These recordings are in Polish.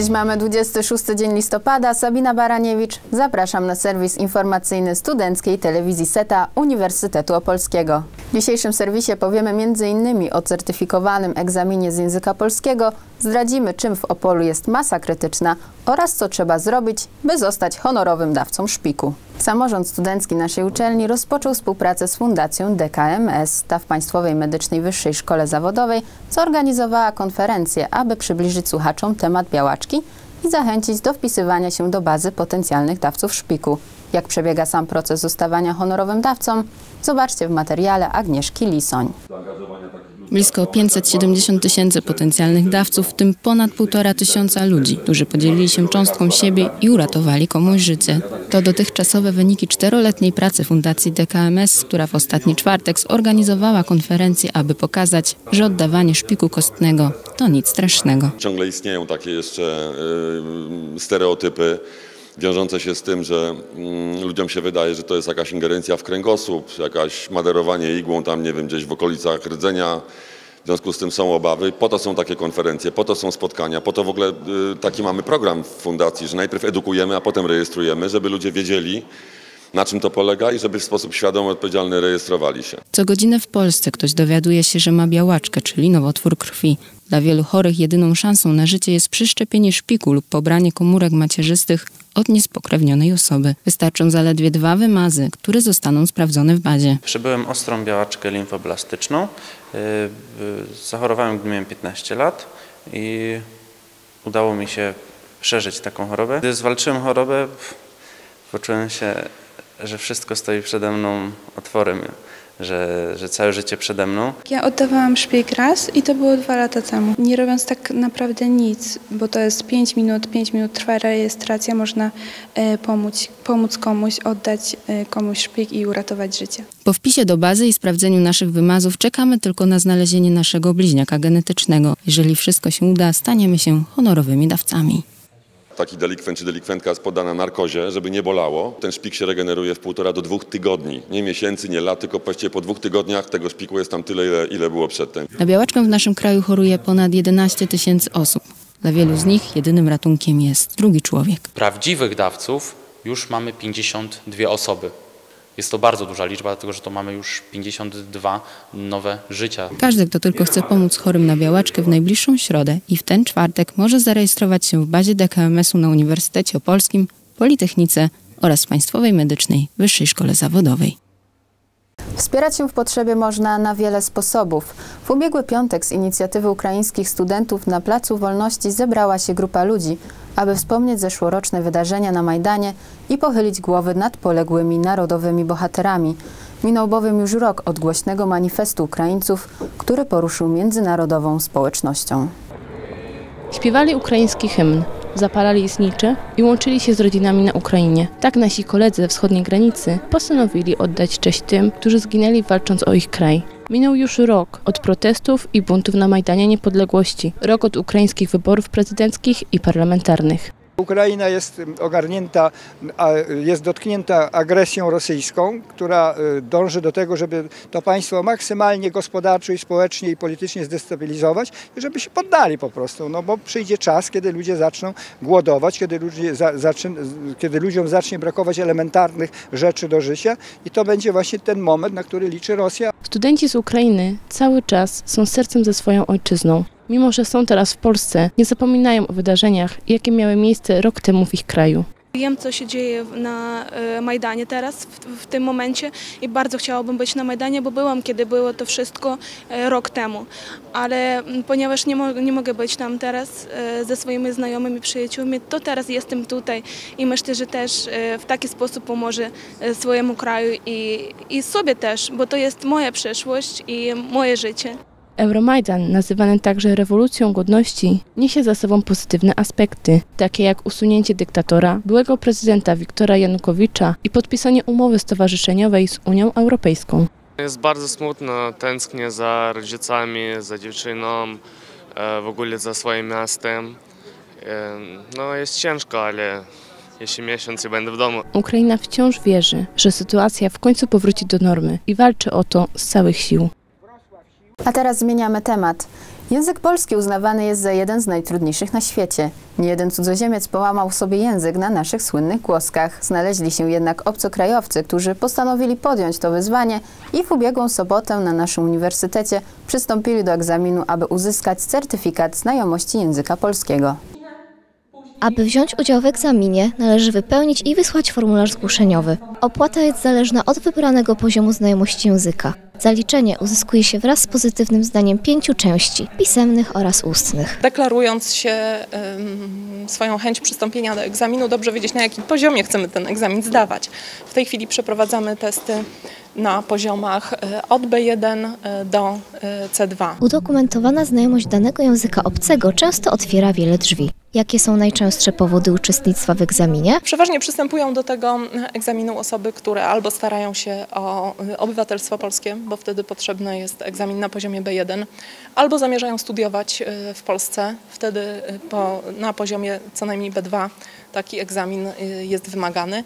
Dziś mamy 26 dzień listopada. Sabina Baraniewicz. Zapraszam na serwis informacyjny Studenckiej Telewizji SETA Uniwersytetu Opolskiego. W dzisiejszym serwisie powiemy m.in. o certyfikowanym egzaminie z języka polskiego, zdradzimy czym w Opolu jest masa krytyczna oraz co trzeba zrobić, by zostać honorowym dawcą szpiku. Samorząd studencki naszej uczelni rozpoczął współpracę z Fundacją DKMS. Ta w Państwowej Medycznej Wyższej Szkole Zawodowej zorganizowała konferencję, aby przybliżyć słuchaczom temat białaczki i zachęcić do wpisywania się do bazy potencjalnych dawców szpiku. Jak przebiega sam proces zostawania honorowym dawcą? Zobaczcie w materiale Agnieszki Lisoń. Blisko 570 tysięcy potencjalnych dawców, w tym ponad 1,5 tysiąca ludzi, którzy podzielili się cząstką siebie i uratowali komuś życie. To dotychczasowe wyniki czteroletniej pracy Fundacji DKMS, która w ostatni czwartek zorganizowała konferencję, aby pokazać, że oddawanie szpiku kostnego to nic strasznego. Ciągle istnieją takie jeszcze y, stereotypy wiążące się z tym, że mm, ludziom się wydaje, że to jest jakaś ingerencja w kręgosłup, jakaś maderowanie igłą tam, nie wiem, gdzieś w okolicach rdzenia. W związku z tym są obawy. Po to są takie konferencje, po to są spotkania, po to w ogóle y, taki mamy program w fundacji, że najpierw edukujemy, a potem rejestrujemy, żeby ludzie wiedzieli, na czym to polega i żeby w sposób świadomy, odpowiedzialny rejestrowali się. Co godzinę w Polsce ktoś dowiaduje się, że ma białaczkę, czyli nowotwór krwi. Dla wielu chorych jedyną szansą na życie jest przyszczepienie szpiku lub pobranie komórek macierzystych od niespokrewnionej osoby. Wystarczą zaledwie dwa wymazy, które zostaną sprawdzone w bazie. Przebyłem ostrą białaczkę limfoblastyczną. Yy, Zachorowałem, gdy miałem 15 lat i udało mi się przeżyć taką chorobę. Gdy zwalczyłem chorobę, poczułem się, że wszystko stoi przede mną otworem, że, że całe życie przede mną. Ja oddawałam szpieg raz i to było dwa lata temu. Nie robiąc tak naprawdę nic, bo to jest 5 minut, 5 minut trwa rejestracja, można e, pomóc, pomóc komuś, oddać e, komuś szpieg i uratować życie. Po wpisie do bazy i sprawdzeniu naszych wymazów czekamy tylko na znalezienie naszego bliźniaka genetycznego. Jeżeli wszystko się uda, staniemy się honorowymi dawcami. Taki delikwent czy delikwentka jest poddana narkozie, żeby nie bolało. Ten szpik się regeneruje w półtora do dwóch tygodni. Nie miesięcy, nie lat, tylko właściwie po dwóch tygodniach tego szpiku jest tam tyle, ile, ile było przedtem. Na białaczkę w naszym kraju choruje ponad 11 tysięcy osób. Dla wielu z nich jedynym ratunkiem jest drugi człowiek. Prawdziwych dawców już mamy 52 osoby. Jest to bardzo duża liczba, dlatego że to mamy już 52 nowe życia. Każdy, kto tylko chce pomóc chorym na białaczkę w najbliższą środę i w ten czwartek może zarejestrować się w bazie DKMS-u na Uniwersytecie Opolskim, Politechnice oraz Państwowej Medycznej Wyższej Szkole Zawodowej. Wspierać się w potrzebie można na wiele sposobów. W ubiegły piątek z inicjatywy ukraińskich studentów na Placu Wolności zebrała się grupa ludzi, aby wspomnieć zeszłoroczne wydarzenia na Majdanie i pochylić głowy nad poległymi narodowymi bohaterami. Minął bowiem już rok od głośnego manifestu Ukraińców, który poruszył międzynarodową społecznością. Śpiewali ukraiński hymn, zapalali znicze i łączyli się z rodzinami na Ukrainie. Tak nasi koledzy ze wschodniej granicy postanowili oddać cześć tym, którzy zginęli walcząc o ich kraj. Minął już rok od protestów i buntów na Majdanie Niepodległości, rok od ukraińskich wyborów prezydenckich i parlamentarnych. Ukraina jest ogarnięta, jest dotknięta agresją rosyjską, która y, dąży do tego, żeby to państwo maksymalnie gospodarczo i społecznie i politycznie zdestabilizować i żeby się poddali po prostu, no bo przyjdzie czas, kiedy ludzie zaczną głodować, kiedy, ludzie zaczyn, kiedy ludziom zacznie brakować elementarnych rzeczy do życia i to będzie właśnie ten moment, na który liczy Rosja. Studenci z Ukrainy cały czas są sercem ze swoją ojczyzną. Mimo, że są teraz w Polsce, nie zapominają o wydarzeniach, jakie miały miejsce rok temu w ich kraju. Wiem, co się dzieje na e, Majdanie teraz, w, w, tym momencie i bardzo chciałabym być na Majdanie, bo byłam, kiedy było to wszystko e, rok temu. Ale ponieważ nie, mo nie mogę być tam teraz e, ze swoimi znajomymi, przyjaciółmi, to teraz jestem tutaj i myślę, że też w taki sposób pomoże swojemu kraju i, i sobie też, bo to jest moja przyszłość i moje życie. Euromajdan, nazywany także rewolucją godności, niesie za sobą pozytywne aspekty, takie jak usunięcie dyktatora, byłego prezydenta Wiktora Janukowicza i podpisanie umowy stowarzyszeniowej z Unią Europejską. Jest bardzo smutno, tęsknię za rodzicami, za dziewczyną, w ogóle za swoim miastem. No jest ciężko, ale jeśli miesiąc i będę w domu. Ukraina wciąż wierzy, że sytuacja w końcu powróci do normy i walczy o to z całych sił. A teraz zmieniamy temat. Język polski uznawany jest za jeden z najtrudniejszych na świecie. Niejeden cudzoziemiec połamał sobie język na naszych słynnych głoskach. Znaleźli się jednak obcokrajowcy, którzy postanowili podjąć to wyzwanie i w ubiegłą sobotę na naszym uniwersytecie przystąpili do egzaminu, aby uzyskać certyfikat znajomości języka polskiego. Aby wziąć udział w egzaminie, należy wypełnić i wysłać formularz zgłoszeniowy. Opłata jest zależna od wybranego poziomu znajomości języka. Zaliczenie uzyskuje się wraz z pozytywnym zdaniem pięciu części pisemnych oraz ustnych. Deklarując się swoją chęć przystąpienia do egzaminu, dobrze wiedzieć na jakim poziomie chcemy ten egzamin zdawać. W tej chwili przeprowadzamy testy na poziomach y, od B1 y, do y, C2. Udokumentowana znajomość danego języka obcego często otwiera wiele drzwi. Jakie są najczęstsze powody uczestnictwa w egzaminie? Przeważnie przystępują do tego egzaminu osoby, które albo starają się o obywatelstwo polskie, bo wtedy potrzebny jest egzamin na poziomie B1, albo zamierzają studiować w Polsce, wtedy po, na poziomie co najmniej B2 taki egzamin jest wymagany.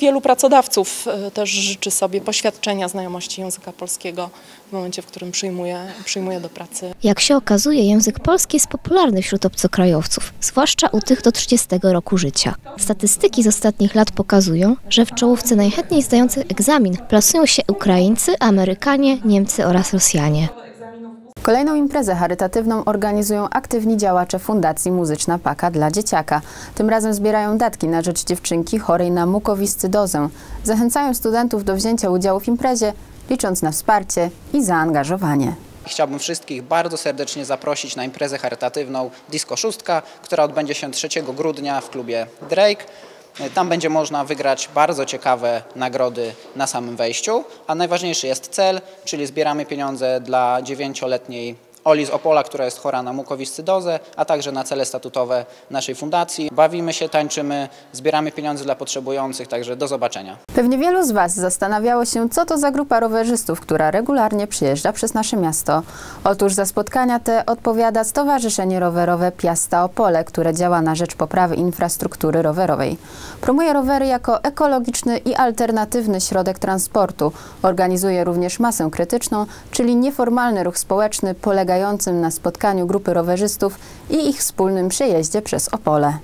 Wielu pracodawców też życzy sobie poświadczenia znajomości języka polskiego w momencie, w którym przyjmuje, przyjmuje do pracy. Jak się okazuje, język polski jest popularny wśród obcokrajowców, zwłaszcza u tych do 30 roku życia. Statystyki z ostatnich lat pokazują, że w czołówce najchętniej zdających egzamin plasują się Ukraińcy, Amerykanie, Niemcy oraz Rosjanie. Kolejną imprezę charytatywną organizują aktywni działacze Fundacji Muzyczna Paka dla Dzieciaka. Tym razem zbierają datki na rzecz dziewczynki chorej na mukowiscydozę. Zachęcają studentów do wzięcia udziału w imprezie, licząc na wsparcie i zaangażowanie. Chciałbym wszystkich bardzo serdecznie zaprosić na imprezę charytatywną Disco Szóstka, która odbędzie się 3 grudnia w klubie Drake. Tam będzie można wygrać bardzo ciekawe nagrody na samym wejściu, a najważniejszy jest cel, czyli zbieramy pieniądze dla dziewięcioletniej Oli z Opola, która jest chora na mukowiscydozę, a także na cele statutowe naszej fundacji. Bawimy się, tańczymy, zbieramy pieniądze dla potrzebujących, także do zobaczenia. Pewnie wielu z Was zastanawiało się, co to za grupa rowerzystów, która regularnie przyjeżdża przez nasze miasto. Otóż za spotkania te odpowiada Stowarzyszenie Rowerowe Piasta Opole, które działa na rzecz poprawy infrastruktury rowerowej. Promuje rowery jako ekologiczny i alternatywny środek transportu. Organizuje również masę krytyczną, czyli nieformalny ruch społeczny polegający na spotkaniu grupy rowerzystów i ich wspólnym przejeździe przez Opole.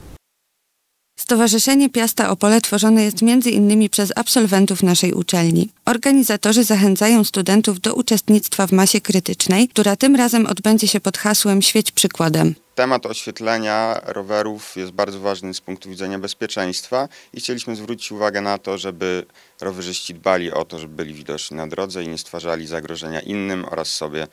Stowarzyszenie Piasta Opole tworzone jest między innymi przez absolwentów naszej uczelni. Organizatorzy zachęcają studentów do uczestnictwa w masie krytycznej, która tym razem odbędzie się pod hasłem Świeć przykładem. Temat oświetlenia rowerów jest bardzo ważny z punktu widzenia bezpieczeństwa i chcieliśmy zwrócić uwagę na to, żeby rowerzyści dbali o to, żeby byli widoczni na drodze i nie stwarzali zagrożenia innym oraz sobie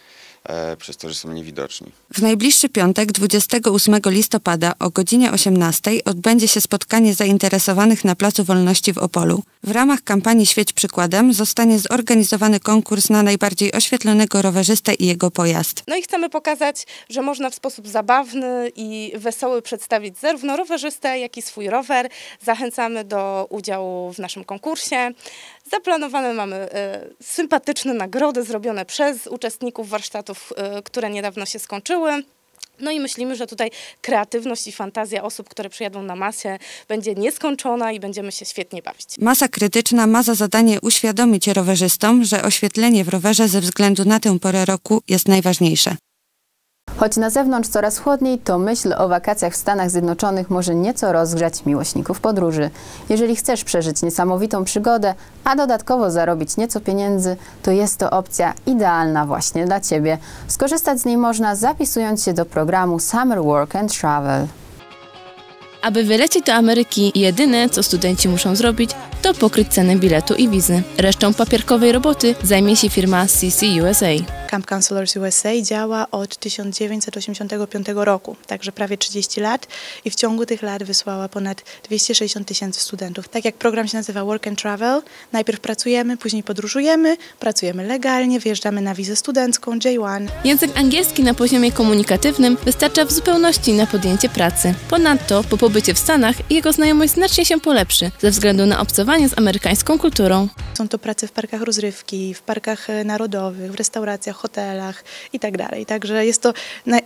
e, przez to, że są niewidoczni. W najbliższy piątek, 28 listopada o godzinie 18 odbędzie się spotkanie zainteresowanych na Placu Wolności w Opolu. W ramach kampanii Świeć Przykładem zostanie zorganizowany konkurs na najbardziej oświetlonego rowerzystę i jego pojazd. No i chcemy pokazać, że można w sposób zabawny i wesoły przedstawić zarówno rowerzystę, jak i swój rower. Zachęcamy do udziału w naszym konkursie. Zaplanowane mamy e, sympatyczne nagrody zrobione przez uczestników warsztatów, e, które niedawno się skończyły. No i myślimy, że tutaj kreatywność i fantazja osób, które przyjadą na masę, będzie nieskończona i będziemy się świetnie bawić. Masa krytyczna ma za zadanie uświadomić rowerzystom, że oświetlenie w rowerze ze względu na tę porę roku jest najważniejsze. Choć na zewnątrz coraz chłodniej, to myśl o wakacjach w Stanach Zjednoczonych może nieco rozgrzać miłośników podróży. Jeżeli chcesz przeżyć niesamowitą przygodę, a dodatkowo zarobić nieco pieniędzy, to jest to opcja idealna właśnie dla Ciebie. Skorzystać z niej można zapisując się do programu Summer Work and Travel. Aby wylecieć do Ameryki, jedyne co studenci muszą zrobić, to pokryć cenę biletu i wizy. Resztą papierkowej roboty zajmie się firma CC USA. Camp Counselors USA działa od 1985 roku, także prawie 30 lat i w ciągu tych lat wysłała ponad 260 tysięcy studentów. Tak jak program się nazywa Work and Travel, najpierw pracujemy, później podróżujemy, pracujemy legalnie, wyjeżdżamy na wizę studencką J1. Język angielski na poziomie komunikatywnym wystarcza w zupełności na podjęcie pracy. Ponadto po pobycie w Stanach jego znajomość znacznie się polepszy ze względu na obcowanie z amerykańską kulturą. Są to prace w parkach rozrywki, w parkach e, narodowych, w restauracjach, hotelach i tak. Także jest to,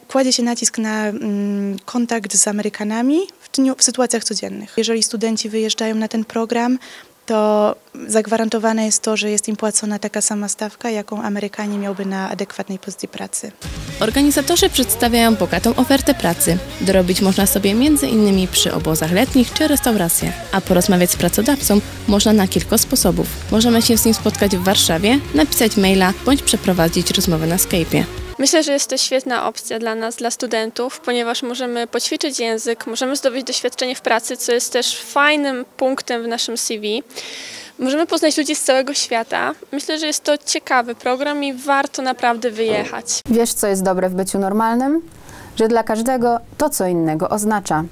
kładzie się nacisk na mm, kontakt z Amerykanami w, w sytuacjach codziennych. Jeżeli studenci wyjeżdżają na ten program, to zagwarantowane jest to, że jest im płacona taka sama stawka, jaką Amerykanie miałby na adekwatnej pozycji pracy. Organizatorzy przedstawiają bogatą ofertę pracy. Dorobić można sobie innymi przy obozach letnich czy restauracjach, a porozmawiać z pracodawcą można na kilka sposobów. Możemy się z nim spotkać w Warszawie, napisać maila bądź przeprowadzić rozmowę na Skype'ie. Myślę, że jest to świetna opcja dla nas, dla studentów, ponieważ możemy poćwiczyć język, możemy zdobyć doświadczenie w pracy, co jest też fajnym punktem w naszym CV. Możemy poznać ludzi z całego świata. Myślę, że jest to ciekawy program i warto naprawdę wyjechać. Wiesz, co jest dobre w byciu normalnym? Że dla każdego to co innego oznacza.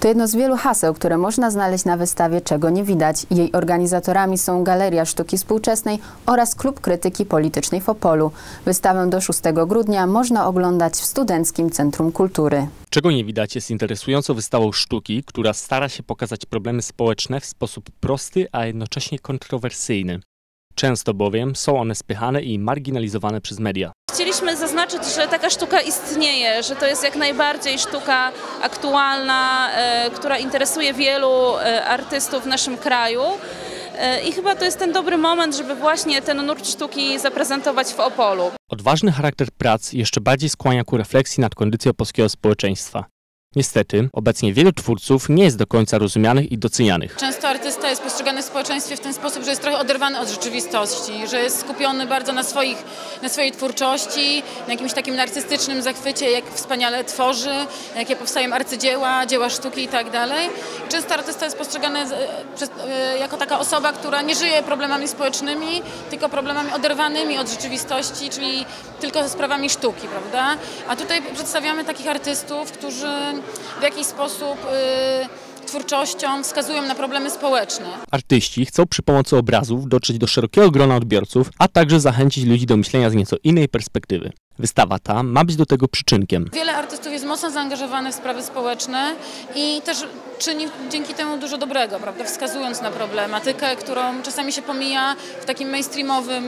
To jedno z wielu haseł, które można znaleźć na wystawie Czego nie widać. Jej organizatorami są Galeria Sztuki Współczesnej oraz Klub Krytyki Politycznej w Opolu. Wystawę do 6 grudnia można oglądać w Studenckim Centrum Kultury. Czego nie widać jest interesującą wystawą sztuki, która stara się pokazać problemy społeczne w sposób prosty, a jednocześnie kontrowersyjny. Często bowiem są one spychane i marginalizowane przez media. Chcieliśmy zaznaczyć, że taka sztuka istnieje, że to jest jak najbardziej sztuka aktualna, e, która interesuje wielu e, artystów w naszym kraju. E, I chyba to jest ten dobry moment, żeby właśnie ten nurt sztuki zaprezentować w Opolu. Odważny charakter prac jeszcze bardziej skłania ku refleksji nad kondycją polskiego społeczeństwa. Niestety, obecnie wielu twórców nie jest do końca rozumianych i docenianych. Często artysta jest postrzegany w społeczeństwie w ten sposób, że jest trochę oderwany od rzeczywistości, że jest skupiony bardzo na, swoich, na swojej twórczości, na jakimś takim narcystycznym zachwycie, jak wspaniale tworzy, jakie powstają arcydzieła, dzieła sztuki i tak. Często artysta jest postrzegany jako taka osoba, która nie żyje problemami społecznymi, tylko problemami oderwanymi od rzeczywistości, czyli tylko sprawami sztuki, prawda? A tutaj przedstawiamy takich artystów, którzy w jakiś sposób y, twórczością wskazują na problemy społeczne. Artyści chcą przy pomocy obrazów dotrzeć do szerokiego grona odbiorców, a także zachęcić ludzi do myślenia z nieco innej perspektywy. Wystawa ta ma być do tego przyczynkiem. Wiele artystów jest mocno zaangażowanych w sprawy społeczne i też czyni dzięki temu dużo dobrego, prawda? wskazując na problematykę, którą czasami się pomija w takim mainstreamowym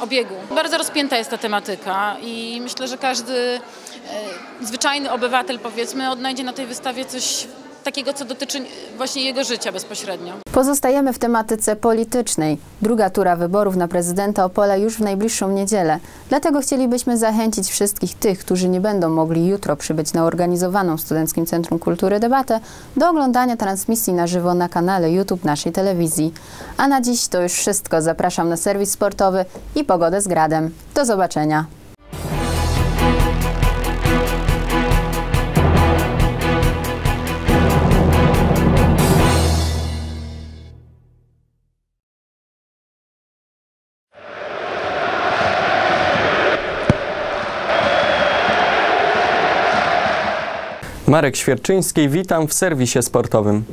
obiegu. Bardzo rozpięta jest ta tematyka i myślę, że każdy e, zwyczajny obywatel, powiedzmy, odnajdzie na tej wystawie coś takiego, co dotyczy właśnie jego życia bezpośrednio. Pozostajemy w tematyce politycznej. Druga tura wyborów na prezydenta Opola już w najbliższą niedzielę. Dlatego chcielibyśmy zachęcić wszystkich tych, którzy nie będą mogli jutro przybyć na organizowaną w Studenckim Centrum Kultury debatę, do oglądania transmisji na żywo na kanale YouTube naszej telewizji. A na dziś to już wszystko. Zapraszam na serwis sportowy i pogodę z gradem. Do zobaczenia. Marek Świerczyński, witam w serwisie sportowym.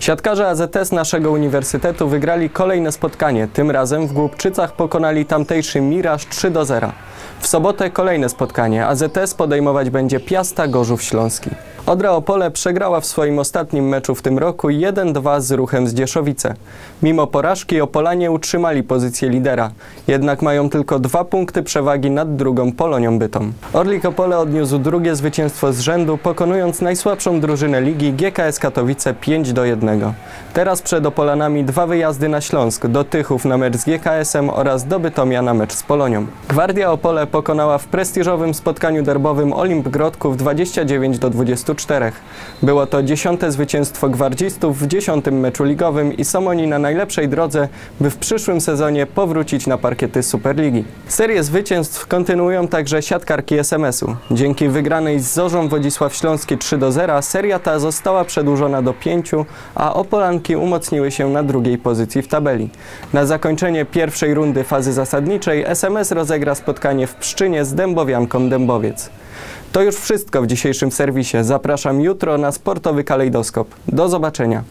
Siatkarze AZS naszego uniwersytetu wygrali kolejne spotkanie. Tym razem w Głubczycach pokonali tamtejszy Miraż 3 do 0. W sobotę kolejne spotkanie. AZS podejmować będzie Piasta Gorzów Śląski. Odra Opole przegrała w swoim ostatnim meczu w tym roku 1-2 z ruchem z Dzieszowice. Mimo porażki Opolanie utrzymali pozycję lidera, jednak mają tylko dwa punkty przewagi nad drugą Polonią Bytom. Orlik Opole odniósł drugie zwycięstwo z rzędu, pokonując najsłabszą drużynę ligi GKS Katowice 5 do 1. Teraz przed Opolanami dwa wyjazdy na Śląsk, do Tychów na mecz z GKS-em oraz do Bytomia na mecz z Polonią. Gwardia Opole pokonała w prestiżowym spotkaniu derbowym Olimp Grodków 29 do 20 24. Było to dziesiąte zwycięstwo gwardzistów w dziesiątym meczu ligowym i są oni na najlepszej drodze, by w przyszłym sezonie powrócić na parkiety Superligi. Serię zwycięstw kontynuują także siatkarki SMS-u. Dzięki wygranej z Zorzą Wodzisław Śląski 3 do 0 seria ta została przedłużona do 5, a Opolanki umocniły się na drugiej pozycji w tabeli. Na zakończenie pierwszej rundy fazy zasadniczej SMS rozegra spotkanie w Pszczynie z Dębowianką Dębowiec. To już wszystko w dzisiejszym serwisie. Zapraszam jutro na sportowy kalejdoskop. Do zobaczenia.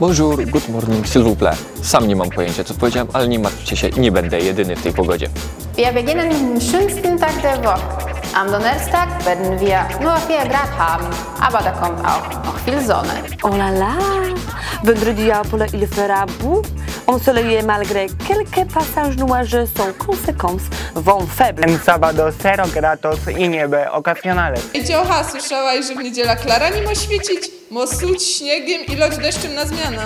Bonjour, good morning, s'il vous plaît. Sam nie mam pojęcia, co powiedziałem, ale nie martwcie się, nie będę jedyny w tej pogodzie. Wir beginnen den schönsten Tag der Woche. Am Donnerstag werden wir nur 4 Grad haben, aber da kommt auch noch viel Sonne. Oh la la Vendredi il fera beau ensoleillé malgré quelques passages nuageux sans conséquence, vent faible. En sábado 0 grados i niebo ocasionales. Dziocha, słyszałaś, że w niedziela Klara nie ma świecić? Mo suć śniegiem i loć deszczem na zmiana.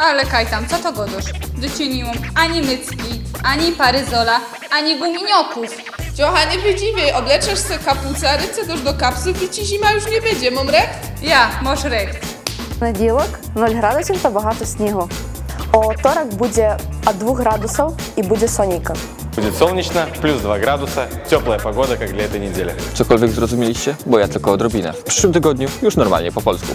Ale kaj tam, co to godosz? Doceniłam ani mycki, ani paryzola, ani guminioków. Dziocha, nie wydziwiej, obleczesz se kapucę, a ręce dosz do kapsów i ci zima już nie będzie, mam rek? Ja, masz rek. Понеділок 0 градусів та багато снігу. У вівторок буде від 2 градусів і буде сонійка. Будет солнечно, плюс 2 градуса, теплая погода, как для этой недели. Cokolwiek zrozumieliście? Bo ja tylko odrobinę. W przyszłym tygodniu już normalnie po polsku.